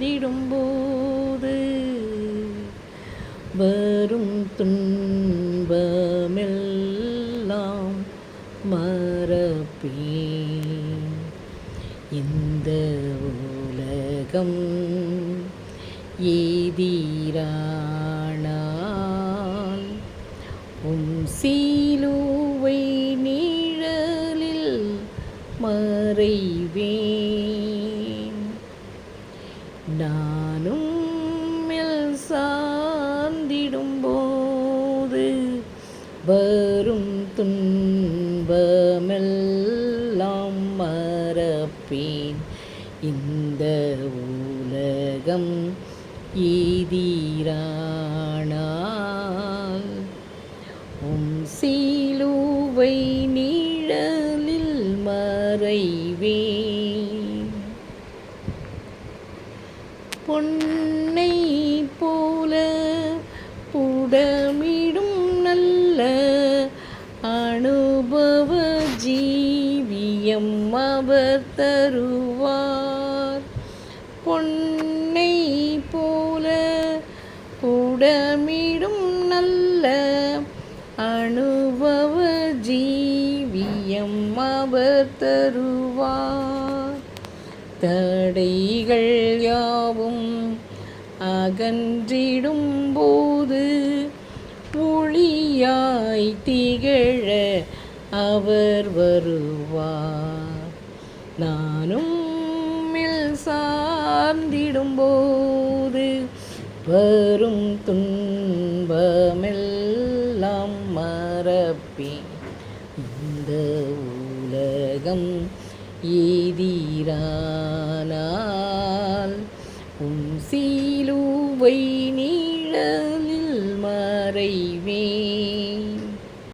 வந்திடும்போது வரும் துன்பமெல்லாம் மறப்பே இந்த உலகம் எதிரானால் உம் சீலுவை நீழலில் மறைவேன். நானும் மேல் சார்ந்திடும்போது வரும் துன்பமெல்லாம் மறப்பேன். இந்த உலகம் ஈதிரானால் உம் சீலுவை நீழலில் மறைவேன். பொன்னை போல புடமிடும் நல்ல அனுபவ ஜீவியம் அவர் தருவார். பொன்னை போல புடமிடும் நல்ல அனுபவ ஜீவியம் அவர் தருவார். தடைகள் யாவும் அகன்றிடும் போது ஒளியாய் திகழ அவர் வருவார். நானும் மேல் சார்ந்திடும் வரும் துன்பமெல்லாம் மறப்பேன். இந்த உலகம் ஏதீரானால் உம் சீலுவை நீழலில் மறை